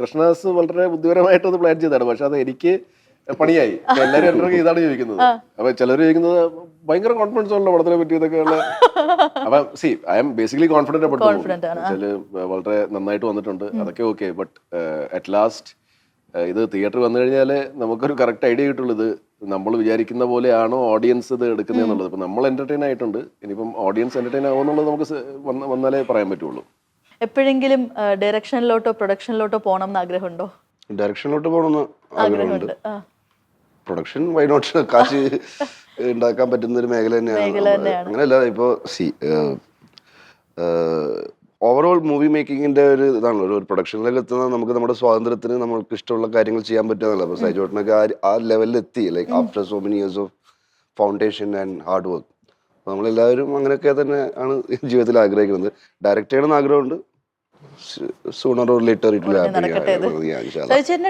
കൃഷ്ണദാസ് വളരെ ബുദ്ധിപരമായിട്ട് അത് പ്ലാൻ ചെയ്തതാണ്. പക്ഷെ അത് എനിക്ക് പണിയായി. എല്ലാരും എല്ലാവരും എന്റെ ഇതാണ് ചോദിക്കുന്നത്. അപ്പൊ ചിലർ ചോദിക്കുന്നത് ഭയങ്കര കോൺഫിഡൻസ് ഉള്ള പടത്തിനെ പറ്റിയതൊക്കെയുള്ള അപ്പൊ C I M basically confident വെച്ചാൽ വളരെ നന്നായിട്ട് വന്നിട്ടുണ്ട്. അതൊക്കെ ഓക്കെ ബട്ട് അറ്റ് ലാസ്റ്റ് ഇത് തിയേറ്റർ വന്നു കഴിഞ്ഞാൽ നമുക്കൊരു കറക്റ്റ് ഐഡിയ കിട്ടുള്ളൂ. ഇത് നമ്മൾ വിചാരിക്കുന്ന പോലെയാണോ ഓഡിയൻസ് ഇത് എടുക്കുന്നത് എന്നുള്ളത്. ഇപ്പൊ നമ്മൾ എന്റർടൈൻ ആയിട്ടുണ്ട്. ഇനിയിപ്പം ഓഡിയൻസ് എന്റർടൈൻ ആവുമെന്നുള്ളത് നമുക്ക് വന്നാലേ പറയാൻ പറ്റുള്ളൂ. എപ്പോഴെങ്കിലും ഡയറക്ഷനിലോട്ടോ പ്രൊഡക്ഷനിലോട്ടോ പോകണം എന്ന് ആഗ്രഹമുണ്ടോ? ഡയറക്ഷനിലോട്ട് പോകണമെന്ന് ആഗ്രഹമുണ്ട്. ആഗ്രഹമുണ്ട് വൈ നോട്ട് കാശ് ഉണ്ടാക്കാൻ പറ്റുന്ന ഒരു മേഖല തന്നെയാണ്. അങ്ങനെയല്ല ഇപ്പോൾ സി ഓവറോൾ മൂവി മേക്കിങ്ങിന്റെ ഒരു ഇതാണ് ഒരു പ്രൊഡക്ഷനിലേക്ക് എത്തുന്നത് നമുക്ക് നമ്മുടെ സ്വാതന്ത്ര്യത്തിന് നമുക്ക് ഇഷ്ടമുള്ള കാര്യങ്ങൾ ചെയ്യാൻ പറ്റുക അപ്പോൾ സൈജോട്ടിനൊക്കെ ആ ആ ലെവലിൽ എത്തി like after so many years of foundation and hard work അപ്പോൾ നമ്മളെല്ലാവരും അങ്ങനെയൊക്കെ തന്നെ ആണ് ജീവിതത്തിൽ ആഗ്രഹിക്കുന്നത്. ഡയറക്റ്റ് ചെയ്യണമെന്ന് ആഗ്രഹമുണ്ട്. Sooner or later it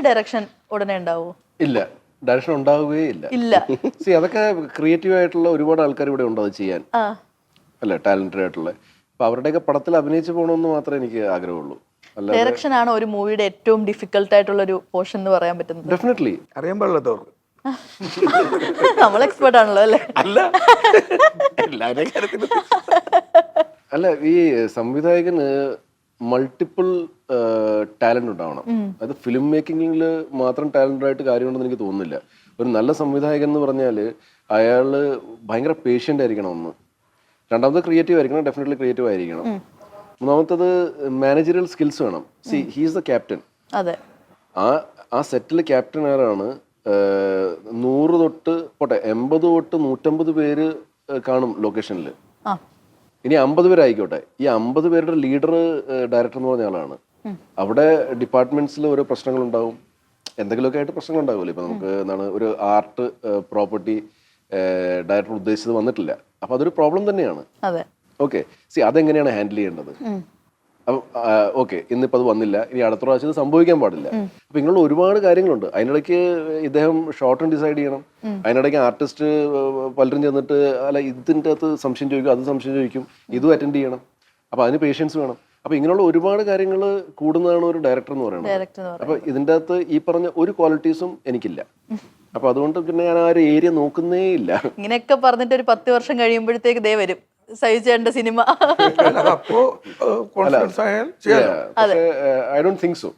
direction ഉടനെ ഉണ്ടാവോ? ഇല്ല. ഡയറക്ഷൻ ഉണ്ടാവുകയേ ഇല്ല. ഇല്ല. സി അതൊക്കെ ക്രിയേറ്റീവ് ആയിട്ടുള്ള ഒരുപാട് ആൾക്കാർ ഇവിടെ ഉണ്ടോ അത് ചെയ്യാൻ? അല്ലെ? ടാലന്റഡ് ആയിട്ടുള്ള. അപ്പൊ അവരുടെയൊക്കെ പടത്തിൽ അഭിനയിച്ചു പോകണമെന്ന് മാത്രമേ എനിക്ക് ആഗ്രഹമുള്ളൂ. അല്ല ഡയറക്ഷൻ ആണ് ഒരു മൂവിയുടെ ഏറ്റവും ഡിഫിക്കൽട്ട് ആയിട്ടുള്ള ഒരു പോർഷൻ എന്ന് പറയാൻ പറ്റുന്നത്. ഡെഫിനറ്റ്ലി അറിയാൻ പാടില്ലാത്തവർക്ക് നമ്മൾ എക്സ്പെർട്ട് ആണല്ലോ അല്ലേ? അല്ല. എല്ലാവരുടെയും കാര്യത്തിൽ അല്ല ഈ സംവിധായകന് മൾട്ടിപ്പിൾ ടാലന്റ് ഉണ്ടാവണം. അത് ഫിലിം മേക്കിങ്ങിൽ മാത്രം ടാലന്റഡ് ആയിട്ട് കാര്യമുണ്ടെന്ന് എനിക്ക് തോന്നുന്നില്ല. ഒരു നല്ല സംവിധായകൻ എന്ന് പറഞ്ഞാൽ അയാൾ ഭയങ്കര പേഷ്യന്റ് ആയിരിക്കണം ഒന്ന്. രണ്ടാമത് ക്രിയേറ്റീവ് ആയിരിക്കണം ഡെഫിനറ്റ്ലി ക്രിയേറ്റീവ് ആയിരിക്കണം. മൂന്നാമത്തത് മാനേജറിയൽ സ്കിൽസ് വേണം. സി ഹീസ് ദ ക്യാപ്റ്റൻ അതെ. ആ ആ സെറ്റിൽ ക്യാപ്റ്റൻ ആരാണ്? നൂറ് തൊട്ട് പോട്ടെ എൺപത് തൊട്ട് നൂറ്റമ്പത് പേര് കാണും ലൊക്കേഷനിൽ ഇനി അമ്പത് പേരായിക്കോട്ടെ. ഈ അമ്പത് പേരുടെ ലീഡർ ഡയറക്ടർ എന്ന് പറഞ്ഞ ആളാണ്. അവിടെ ഡിപ്പാർട്ട്മെന്റ്സിൽ ഓരോ പ്രശ്നങ്ങൾ ഉണ്ടാവും എന്തെങ്കിലുമൊക്കെ ആയിട്ട് പ്രശ്നങ്ങൾ ഉണ്ടാവുമല്ലോ ഇപ്പൊ നമുക്ക് എന്താണ് ഒരു ആർട്ട് പ്രോപ്പർട്ടി ഡയറക്ടർ ഉദ്ദേശിച്ചത് വന്നിട്ടില്ല. അപ്പൊ അതൊരു പ്രോബ്ലം തന്നെയാണ്. ഓക്കെ സി അതെങ്ങനെയാണ് ഹാൻഡിൽ ചെയ്യേണ്ടത്? ഓക്കെ ഇന്നിപ്പോൾ അത് വന്നില്ല. ഇനി അടുത്ത പ്രാവശ്യം ഇത് സംഭവിക്കാൻ പാടില്ല. അപ്പൊ ഇങ്ങനെയുള്ള ഒരുപാട് കാര്യങ്ങളുണ്ട്. അതിനിടയ്ക്ക് ഇദ്ദേഹം ഷോർട്ട് ഡിസൈഡ് ചെയ്യണം. അതിനിടയ്ക്ക് ആർട്ടിസ്റ്റ് പലരും ചെന്നിട്ട് അല്ല ഇതിന്റെ അകത്ത് സംശയം ചോദിക്കും അത് സംശയം ചോദിക്കും ഇതും അറ്റൻഡ് ചെയ്യണം. അപ്പൊ അതിന് പേഷ്യൻസ് വേണം. അപ്പൊ ഇങ്ങനെയുള്ള ഒരുപാട് കാര്യങ്ങൾ കൂടുന്നതാണ് ഒരു ഡയറക്ടർ എന്ന് പറയുന്നത്. അപ്പൊ ഇതിന്റെ അകത്ത് ഈ പറഞ്ഞ ഒരു ക്വാളിറ്റീസും എനിക്കില്ല. അപ്പൊ അതുകൊണ്ട് പിന്നെ ഞാൻ ആ ഒരു ഏരിയ നോക്കുന്നേ ഇല്ല. ഇങ്ങനെയൊക്കെ പറഞ്ഞിട്ട് ഒരു പത്ത് വർഷം കഴിയുമ്പോഴത്തേക്ക് ദേ വരും. സഹിച്ചേണ്ട സിനിമ. കോൺഫിഡൻസ് ആയാൽ പക്ഷേ ഐ ഡോണ്ട് തിങ്ക് സോ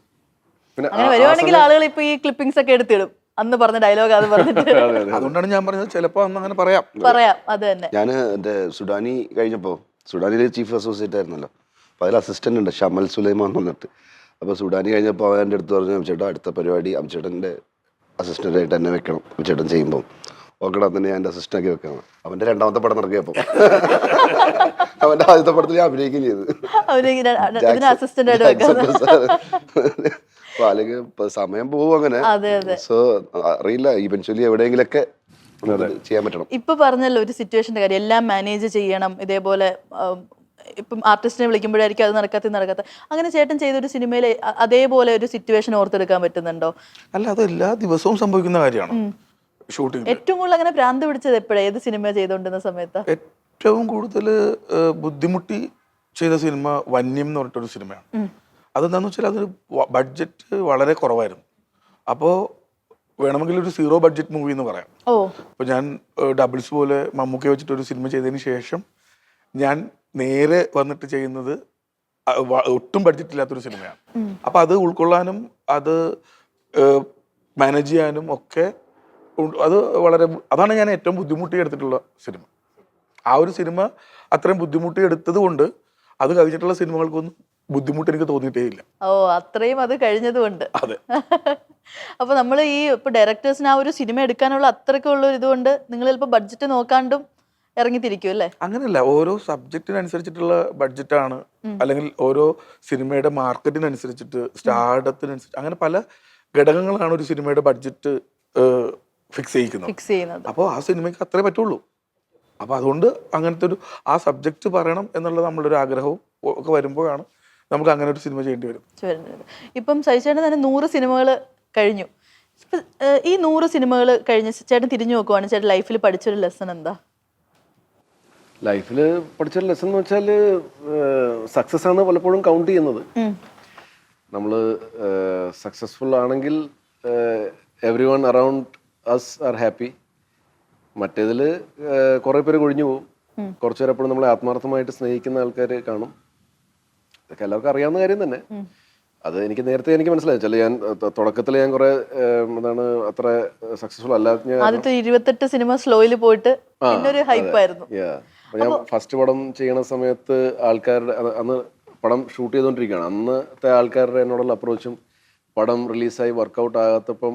പിന്നെ അങ്ങനെ വരുവാണെങ്കിൽ ആളുകൾ ഇപ്പൊ ഈ ക്ലിപ്പിംഗ്സ് ഒക്കെ എടുത്തിടും. അന്ന് പറഞ്ഞ ഡയലോഗ് അത് പറഞ്ഞിട്ട്. അതുകൊണ്ടാണ് ഞാൻ പറഞ്ഞത് ചിലപ്പോ അന്ന് അങ്ങനെ പറയാം. പറയാം അത് തന്നെ. ഞാൻ എന്റെ സുഡാനി കഴിഞ്ഞപ്പോ സുഡാനിലെ ചീഫ് അസോസിയേറ്റ് ആയിരുന്നല്ലോ. അപ്പൊ അതിൽ അസിസ്റ്റന്റ് ഉണ്ട് ഷമൽ സുലൈമാൻ വന്നിട്ട്. അപ്പൊ അപ്പോൾ സുഡാനി കഴിഞ്ഞപ്പോൾ അവൻ എന്റെ അടുത്ത് പറഞ്ഞു അമിച്ചേട്ടാ അടുത്ത പരിപാടി അംചേട്ടന്റെ അസിസ്റ്റന്റായിട്ട് തന്നെ വെക്കണം അംചേട്ടൻ ചെയ്യുമ്പോൾ ഓക്കെടാ തന്നെ ഞാൻ എന്റെ അസിസ്റ്റന്റ് ആക്കി വെക്കാം. അവന്റെ രണ്ടാമത്തെ പടം നടക്കിയപ്പോൾ അവന്റെ ആദ്യത്തെ പടത്തിൽ ഞാൻ അഭിനയിക്കുകയും ചെയ്തു. അപ്പൊ അല്ലെങ്കിൽ സമയം പോകും അങ്ങനെ. സോ അറിയില്ല ഈവൻച്വലി എവിടെയെങ്കിലൊക്കെ ചെയ്യാൻ പറ്റണം. ഇപ്പൊ പറഞ്ഞല്ലോ ഒരു സിറ്റുവേഷന്റെ കാര്യം. എല്ലാം മാനേജ് ചെയ്യണം. ഇതേപോലെ ഇപ്പം ആർട്ടിസ്റ്റിനെ വിളിക്കുമ്പോഴായിരിക്കും അത് നടക്കാത്ത നടക്കാത്ത. അങ്ങനെ ചേട്ടൻ ചെയ്ത ഒരു സിനിമയിൽ അതേപോലെ ഒരു സിറ്റുവേഷൻ ഓർത്തെടുക്കാൻ പറ്റുന്നുണ്ടോ? അല്ല അത് എല്ലാ ദിവസവും സംഭവിക്കുന്ന കാര്യമാണ്. ഷൂട്ടിംഗ് ഏറ്റവും കൂടുതൽ അങ്ങനെ ഭ്രാന്ത് പിടിച്ചത് എപ്പോഴാണ് ഏത് സിനിമ ചെയ്തുകൊണ്ടിരുന്ന സമയത്ത്? ഏറ്റവും കൂടുതൽ ബുദ്ധിമുട്ടി ചെയ്ത സിനിമ വന്യം എന്ന് പറഞ്ഞിട്ടൊരു സിനിമയാണ്. അതെന്താന്ന് വെച്ചാൽ അതൊരു ബഡ്ജറ്റ് വളരെ കുറവായിരുന്നു. അപ്പോൾ വേണമെങ്കിൽ ഒരു സീറോ ബഡ്ജറ്റ് മൂവി എന്ന് പറയാം. അപ്പോൾ ഞാൻ ഡബിൾസ് പോലെ മമ്മൂക്കെ വെച്ചിട്ട് ഒരു സിനിമ ചെയ്തതിന് ശേഷം ഞാൻ നേരെ വന്നിട്ട് ചെയ്യുന്നത് ഒട്ടും ബഡ്ജറ്റ് ഇല്ലാത്തൊരു സിനിമയാണ്. അപ്പോൾ അത് ഉൾക്കൊള്ളാനും അത് മാനേജ് ചെയ്യാനും ഒക്കെ അത് വളരെ അതാണ് ഞാൻ ഏറ്റവും ബുദ്ധിമുട്ടി എടുത്തിട്ടുള്ള സിനിമ. ആ ഒരു സിനിമ അത്രയും ബുദ്ധിമുട്ടി എടുത്തത് കൊണ്ട് അത് കഴിഞ്ഞിട്ടുള്ള സിനിമകൾക്കൊന്നും ബുദ്ധിമുട്ട് എനിക്ക് തോന്നിയിട്ടേ ഇല്ല. ഓ അത്രയും അത് കഴിഞ്ഞതുകൊണ്ട്. അതെ. അപ്പൊ നമ്മൾ ഈ ഇപ്പൊ ഡയറക്ടേഴ്സിന് ആ ഒരു സിനിമ എടുക്കാനുള്ള അത്രയ്ക്കുള്ള ഒരു ഇതുകൊണ്ട് നിങ്ങൾ ചിലപ്പോൾ ബഡ്ജറ്റ് നോക്കാണ്ടും ഇറങ്ങിത്തിരിക്കും അല്ലേ? അങ്ങനെയല്ല ഓരോ സബ്ജക്റ്റിനനുസരിച്ചിട്ടുള്ള ബഡ്ജറ്റാണ് അല്ലെങ്കിൽ ഓരോ സിനിമയുടെ മാർക്കറ്റിനനുസരിച്ചിട്ട് സ്റ്റാർഡത്തിനനുസരിച്ച് അങ്ങനെ പല ഘടകങ്ങളാണ് ഒരു സിനിമയുടെ ബഡ്ജറ്റ് ഫിക്സ് ചെയ്യിക്കുന്നത് ഫിക്സ് ചെയ്യുന്നത്. അപ്പോൾ ആ സിനിമയ്ക്ക് അത്രേ പറ്റുള്ളൂ. അപ്പോൾ അതുകൊണ്ട് അങ്ങനത്തെ ഒരു ആ സബ്ജക്റ്റ് പറയണം എന്നുള്ള നമ്മളുടെ ഒരു ആഗ്രഹവും ഒക്കെ വരുമ്പോഴാണ് നമുക്ക് അങ്ങനെ ഒരു സിനിമ ചെയ്യേണ്ടി വരും. ഇപ്പം സജിച്ചേട്ടൻ തന്നെ നൂറ് സിനിമകൾ കഴിഞ്ഞു. ഈ നൂറ് സിനിമകൾ കഴിഞ്ഞ ചേട്ടൻ തിരിഞ്ഞു നോക്കുവാണ്. ചേട്ടൻ ലൈഫിൽ പഠിച്ചൊരു ലെസൺ എന്താ? ലൈഫിൽ പഠിച്ചൊരു ലെസൺ എന്ന് വെച്ചാൽ സക്സസ് ആണ് പലപ്പോഴും കൗണ്ട് ചെയ്യുന്നത്. നമ്മൾ സക്സസ്ഫുൾ ആണെങ്കിൽ everyone around us are happy മറ്റേതിൽ കുറേ പേര് കൊഴിഞ്ഞു പോകും കുറച്ചു പേര് എപ്പോഴും നമ്മളെ ആത്മാർത്ഥമായിട്ട് സ്നേഹിക്കുന്ന ആൾക്കാർ കാണും. ഇതൊക്കെ എല്ലാവർക്കും അറിയാവുന്ന കാര്യം തന്നെ. അത് എനിക്ക് നേരത്തെ എനിക്ക് മനസ്സിലായി. ചില ഞാൻ തുടക്കത്തിൽ ഞാൻ കുറെ എന്താണ് അത്ര സക്സസ്ഫുൾ അല്ലാത്ത ആദ്യത്തെ ഇരുപത്തെട്ട് സിനിമ സ്ലോയിൽ പോയിട്ട് പിന്നൊരു ഹൈപ്പായിരുന്നു ഞാൻ ഫസ്റ്റ് പടം ചെയ്യണ സമയത്ത് ആൾക്കാരുടെ അന്ന് പടം ഷൂട്ട് ചെയ്തുകൊണ്ടിരിക്കുകയാണ് അന്നത്തെ ആൾക്കാരുടെ എന്നോടുള്ള അപ്രോച്ചും പടം റിലീസായി വർക്കൗട്ട് ആകാത്തപ്പം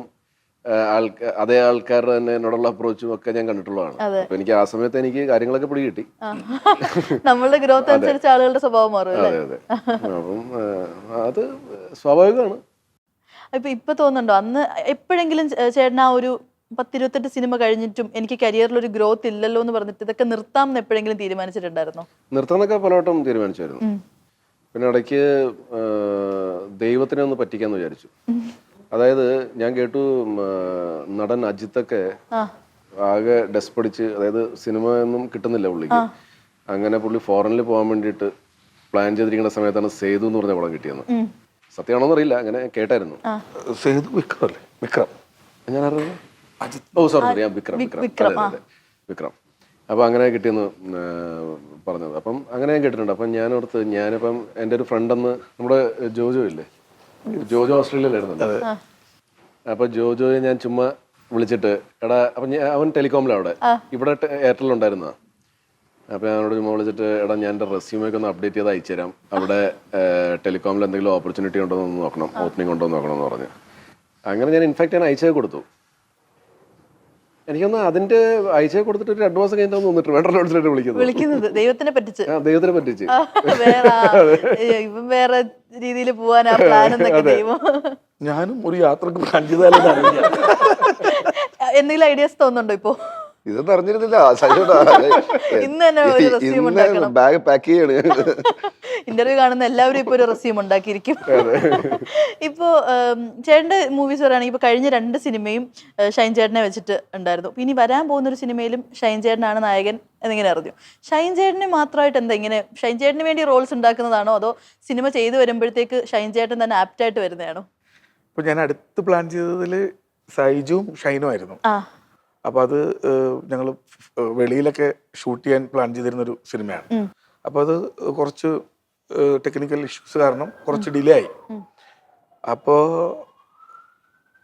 ആൾക്കാർ അതേ ആൾക്കാരുടെ തന്നെ എന്നോടുള്ള അപ്രോച്ചും ഒക്കെ ഞാൻ കണ്ടിട്ടുള്ളതാണ്. അപ്പൊ എനിക്ക് ആ സമയത്ത് എനിക്ക് കാര്യങ്ങളൊക്കെ പിടി കിട്ടി. നമ്മളുടെ ഗ്രോത്ത് അനുസരിച്ച് ആളുകളുടെ സ്വഭാവം മാറും അതെ അതെ. അപ്പം അത് സ്വാഭാവികമാണ്. ഇപ്പൊ ഇപ്പൊ തോന്നുന്നുണ്ടോ? അന്ന് എപ്പോഴെങ്കിലും ചേട്ടൻ ആ ഒരു പത്തിരുപത്തെട്ട് സിനിമ കഴിഞ്ഞിട്ടും എനിക്ക് കരിയറിൽ ഒരു ഗ്രോത്ത് ഇല്ലല്ലോ എന്ന് പറഞ്ഞിട്ട് ഇതൊക്കെ നിർത്താം എന്ന് എപ്പോഴെങ്കിലും തീരുമാനിച്ചിട്ടുണ്ടായിരുന്നോ? നിർത്താന്നൊക്കെ പലവട്ടം തീരുമാനിച്ചായിരുന്നു. പിന്നെ ഇടയ്ക്ക് ദൈവത്തിനെ ഒന്ന് പറ്റിക്കാന്ന് വിചാരിച്ചു. അതായത് ഞാൻ കേട്ടു നടൻ അജിത്തൊക്കെ ആകെ ഡെസ് പഠിച്ച് അതായത് സിനിമ ഒന്നും കിട്ടുന്നില്ല പുള്ളിക്ക്. അങ്ങനെ പുള്ളി ഫോറിനിൽ പോകാൻ വേണ്ടിയിട്ട് പ്ലാൻ ചെയ്തിരിക്കുന്ന സമയത്താണ് സേതു എന്ന് പറഞ്ഞ പടം കിട്ടിയെന്ന് സത്യമാണോന്ന് അറിയില്ല അങ്ങനെ കേട്ടായിരുന്നു. സേതു വിക്രം അല്ലേ? വിക്രം. ഞാൻ അറിയില്ല ഓ സോറി വിക്രം വിക്രം. വിക്രം അപ്പൊ അങ്ങനെ കിട്ടിയെന്ന് പറഞ്ഞത്. അപ്പം അങ്ങനെ ഞാൻ കേട്ടിട്ടുണ്ട്. അപ്പം ഞാൻ ഓർത്ത് ഞാനിപ്പം എന്റെ ഒരു ഫ്രണ്ട് അന്ന് നമ്മുടെ ജോജോ ഇല്ലേ? ജോജോ ഓസ്ട്രേലിയയിലായിരുന്നു അപ്പൊ ജോജോയെ ഞാൻ ചുമ്മാ വിളിച്ചിട്ട് എടാ അപ്പൊ ഞാൻ അവൻ ടെലികോമിലാണ് അവിടെ ഇവിടെ എയർടെൽ ഉണ്ടായിരുന്ന അപ്പൊ ഞാനോട് അവനോട് ചുമ്മാ വിളിച്ചിട്ട് എടാ ഞാൻ എന്റെ റെസ്യൂമൊക്കെ ഒന്ന് അപ്ഡേറ്റ് ചെയ്ത് അയച്ചു തരാം അവിടെ ടെലികോമിൽ എന്തെങ്കിലും ഓപ്പർച്യൂണിറ്റി ഉണ്ടോ എന്ന് നോക്കണം ഓപ്പണിംഗ് ഉണ്ടോ എന്ന് നോക്കണം എന്ന് പറഞ്ഞു. അങ്ങനെ ഞാൻ ഇൻഫാക്ട് ഞാൻ അയച്ചേ കൊടുത്തു. എനിക്കൊന്ന് അതിന്റെ അയച്ചേ കൊടുത്തിട്ട് ഒരു രണ്ട് മാസം കഴിഞ്ഞിട്ട് വേണ്ട വിളിക്കുന്നത്. വിളിക്കുന്നത് ദൈവത്തിനെ പറ്റിച്ച്. ദൈവത്തിനെ പറ്റിച്ച്. ഇവൻ വേറെ രീതിയിൽ പോവാൻ ആ പ്ലാൻ എന്നൊക്കെ ദൈവം ഞാനും ഒരു യാത്രയ്ക്ക് പ്ലാൻ ചെയ്താലും അറിയില്ല. എന്തെങ്കിലും ഐഡിയാസ് തോന്നുന്നുണ്ടോ ഇപ്പോ? ഇതൊന്നും അറിഞ്ഞിരുന്നില്ല. ബാഗ് പാക്ക് ചെയ്യാണ്. ഇന്റർവ്യൂ കാണുന്ന എല്ലാവരും ഇപ്പൊ ഒരു റെസ്യൂം ഉണ്ടാക്കിയിരിക്കും. ഇപ്പോ ചേട്ടന്റെ മൂവീസ് പറയുകയാണെങ്കിൽ ഇപ്പൊ കഴിഞ്ഞ രണ്ട് സിനിമയും ഷൈൻ ചേട്ടനെ വെച്ചിട്ട് ഉണ്ടായിരുന്നു. ഇനി വരാൻ പോകുന്ന ഒരു സിനിമയിലും ഷൈൻ ചേട്ടനാണ് നായകൻ എന്നിങ്ങനെ അറിഞ്ഞു. ഷൈൻ ചേട്ടനെ മാത്രമായിട്ട് എന്താ ഇങ്ങനെ ഷൈൻ ചേട്ടന് വേണ്ടി റോൾസ് ഉണ്ടാക്കുന്നതാണോ അതോ സിനിമ ചെയ്തു വരുമ്പോഴത്തേക്ക് ഷൈൻ ചേട്ടൻ തന്നെ ആപ്റ്റായിട്ട് വരുന്നതാണോ? ഇപ്പൊ ഞാൻ അടുത്ത് പ്ലാൻ ചെയ്തതിൽ സൈജുവും ഷൈനും ആയിരുന്നു. ആ അപ്പൊ അത് ഞങ്ങൾ വെളിയിലൊക്കെ ഷൂട്ട് ചെയ്യാൻ പ്ലാൻ ചെയ്തിരുന്ന ഒരു സിനിമയാണ് അപ്പോൾ അത് കുറച്ച് ടെക്നിക്കൽ ഇഷ്യൂസ് കാരണം കുറച്ച് ഡിലേ ആയി അപ്പോൾ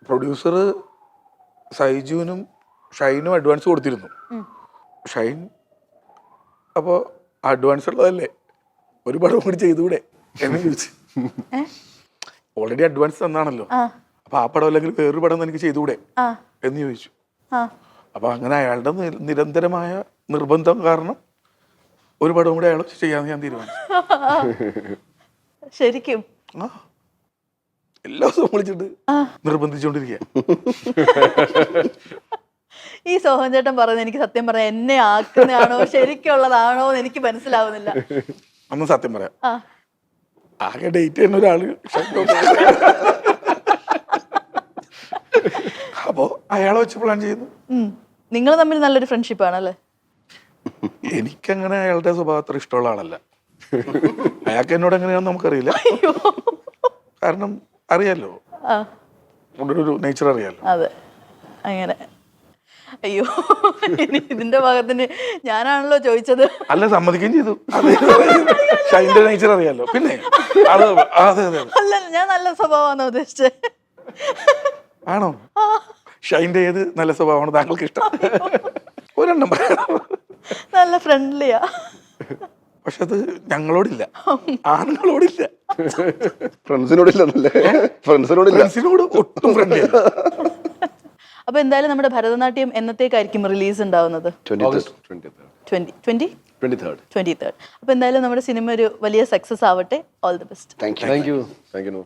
പ്രൊഡ്യൂസർ സൈജുവിനും ഷൈനും അഡ്വാൻസ് കൊടുത്തിരുന്നു. ഷൈൻ അപ്പോൾ അഡ്വാൻസ് ഉള്ളതല്ലേ ഒരു പടം കൂടി ചെയ്തുകൂടെ? എന്ന് ചോദിച്ചു. ഓൾറെഡി അഡ്വാൻസ് തന്നാണല്ലോ. അപ്പൊ ആ പടം അല്ലെങ്കിൽ വേറൊരു പടം എനിക്ക് ചെയ്തുകൂടെ? എന്ന് ചോദിച്ചു. ആ അപ്പൊ അങ്ങനെ അയാളുടെ നിരന്തരമായ നിർബന്ധം കാരണം ഒരു പടവും കൂടി അയാൾ ചെയ്യാൻ ഞാൻ തീരുമാനിച്ചു. ശരിക്കും. ആ. എല്ലാ ദിവസവും വിളിച്ചിട്ട് നിർബന്ധിച്ചുകൊണ്ടിരിക്കുക ഈ സോഹൻ ചേട്ടൻ പറയുന്നത് എനിക്ക് സത്യം പറയാം എന്നെ ആക്കുന്നതാണോ ശരിക്കുള്ളതാണോ എന്ന് എനിക്ക് മനസ്സിലാവുന്നില്ല. അന്ന് സത്യം പറയാം. ആകെ ഡേറ്റ് ചെയ്യുന്ന ഒരാൾ അപ്പോ അയാളെ വെച്ച് പ്ലാൻ ചെയ്യുന്നു. നിങ്ങൾ തമ്മിൽ നല്ലൊരു ഫ്രണ്ട്ഷിപ്പ് ആണല്ലേ എനിക്കങ്ങനെ അയാളുടെ സ്വഭാവം അത്ര ഇഷ്ടമുള്ള ആളല്ല. അയാൾക്ക് എന്നോട് എങ്ങനെയാണെന്ന് നമുക്കറിയില്ല. കാരണം അറിയാലോ. ഒരു നേച്ചർ അറിയാലോ. അതെ. അങ്ങനെ. അയ്യോ. ഇതിന്റെ ഭാഗത്തിന് ഞാനാണല്ലോ ചോദിച്ചത്. അല്ല സമ്മതിക്കുകയും ചെയ്തു. ഷൈന്റെ നേച്ചർ അറിയാലോ. പിന്നെ. അല്ല ഞാൻ നല്ല സ്വഭാവമാണോ ഉദ്ദേശിച്ചത്? ആണോ? ഷൈന്റെ ഏത് നല്ല സ്വഭാവമാണ് താങ്കൾക്ക് ഇഷ്ടം? ഒരെണ്ണം നല്ല ഫ്രണ്ട്ലിയാ പക്ഷെ അത് ഞങ്ങളോടില്ല. ആണുങ്ങളോടില്ല. ഫ്രണ്ട്സിനോടില്ലെന്നല്ലേ ഫ്രണ്ട്സിനോടില്ല. ഫ്രണ്ട്സിനോട് ഒട്ടും ഫ്രണ്ട്ലി അപ്പൊ എന്തായാലും നമ്മുടെ ഭരതനാട്യം എന്നത്തേക്കായിരിക്കും റിലീസ് ഉണ്ടാവുന്നത്? അപ്പൊ എന്തായാലും നമ്മുടെ സിനിമ ഒരു വലിയ സക്സസ് ആവട്ടെ. All the best thank you thank you thank you